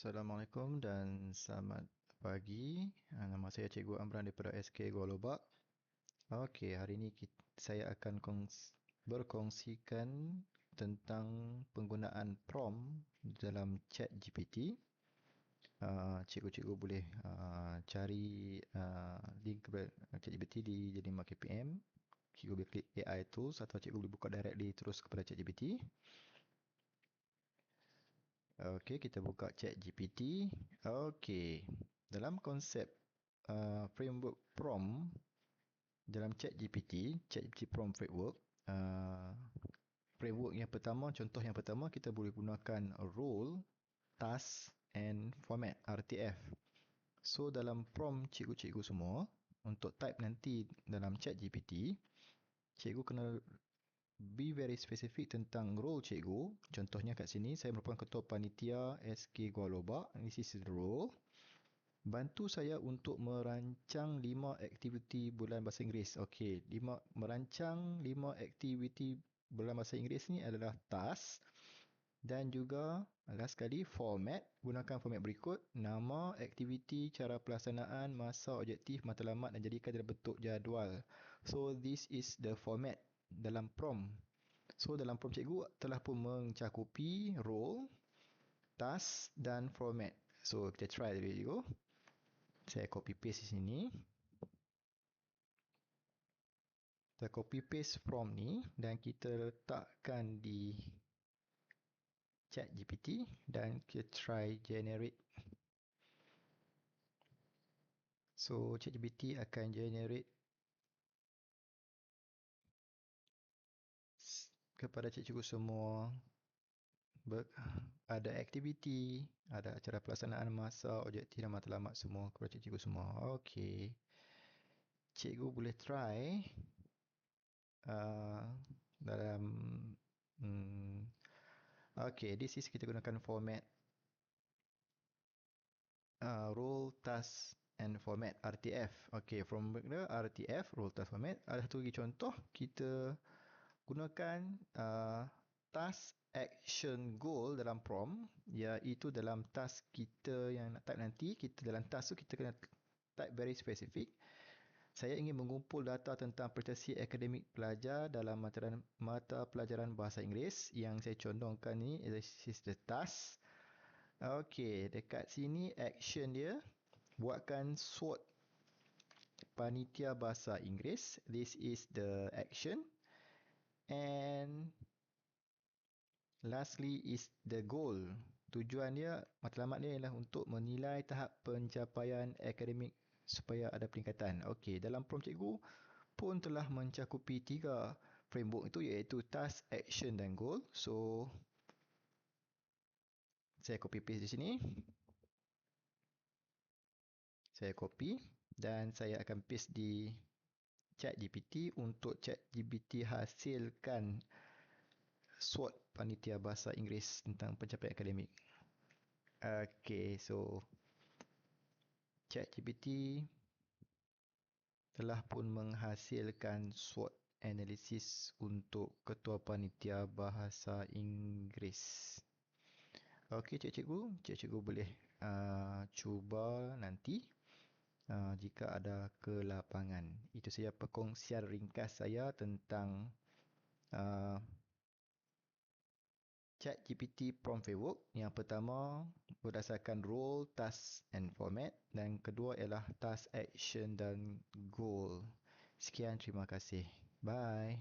Assalamualaikum dan selamat pagi. Ah, nama saya Cikgu Amran daripada SK Gua Lobak. Okey, hari ini kita, saya akan kongs, berkongsikan tentang penggunaan prompt dalam chat GPT. Uh, ah, cikgu-cikgu boleh uh, cari uh, link kepada chat GPT di jadi market PM. Cikgu boleh klik AI tools atau cikgu boleh buka directly terus kepada chat GPT. Okey, kita buka chat GPT. Okey, dalam konsep uh, framework prompt dalam chat GPT, chat GPT prompt framework, uh, framework yang pertama, contoh yang pertama, kita boleh gunakan role, task and format, RTF. So, dalam prompt cikgu-cikgu semua, untuk type nanti dalam chat GPT, cikgu kena be very specific tentang role cikgu. Contohnya kat sini, saya merupakan ketua panitia SK Gua Lobak. This is the role. Bantu saya untuk merancang lima aktiviti bulan bahasa Inggeris. Okey, lima merancang lima aktiviti bulan bahasa Inggeris ni adalah task dan juga last sekali format gunakan format berikut nama aktiviti cara pelaksanaan masa objektif matlamat dan jadikan dalam bentuk jadual so this is the format dalam prompt. So dalam prompt cikgu telah pun mencakupi role, task dan format. So kita try dulu cikgu. Saya copy paste di sini. Kita copy paste prompt ni dan kita letakkan di chat GPT dan kita try generate. So chat GPT akan generate kepada cikgu semua ber, ada aktiviti, ada acara pelaksanaan masa, objektif dan matlamat semua kepada cikgu semua. Okey. Cikgu boleh try uh, dalam hmm, Okey, this is kita gunakan format uh, role task and format RTF. Okey, from RTF role task format ada satu lagi contoh kita gunakan uh, task action goal dalam prompt iaitu dalam task kita yang nak type nanti kita dalam task tu kita kena type very specific. Saya ingin mengumpul data tentang prestasi akademik pelajar dalam mata, mata pelajaran bahasa Inggeris. Yang saya condongkan ni this is the task. Okey, dekat sini action dia. Buatkan SWOT panitia bahasa Inggeris. This is the action And lastly is the goal. Tujuan dia, matlamat dia ialah untuk menilai tahap pencapaian akademik supaya ada peningkatan. Okey, dalam prompt cikgu pun telah mencakupi tiga framework itu iaitu task, action dan goal. So, saya copy paste di sini. Saya copy dan saya akan paste di chat GPT untuk chat GPT hasilkan SWOT panitia bahasa Inggeris tentang pencapaian akademik. Okay, so chat GPT telah pun menghasilkan SWOT analisis untuk ketua panitia bahasa Inggeris. Okey, cikgu, cikgu boleh uh, cuba nanti uh, jika ada kelapangan. Itu saja perkongsian ringkas saya tentang uh, Chat GPT Prompt Framework. Yang pertama berdasarkan role, task and format. Dan kedua ialah task, action dan goal. Sekian, terima kasih. Bye.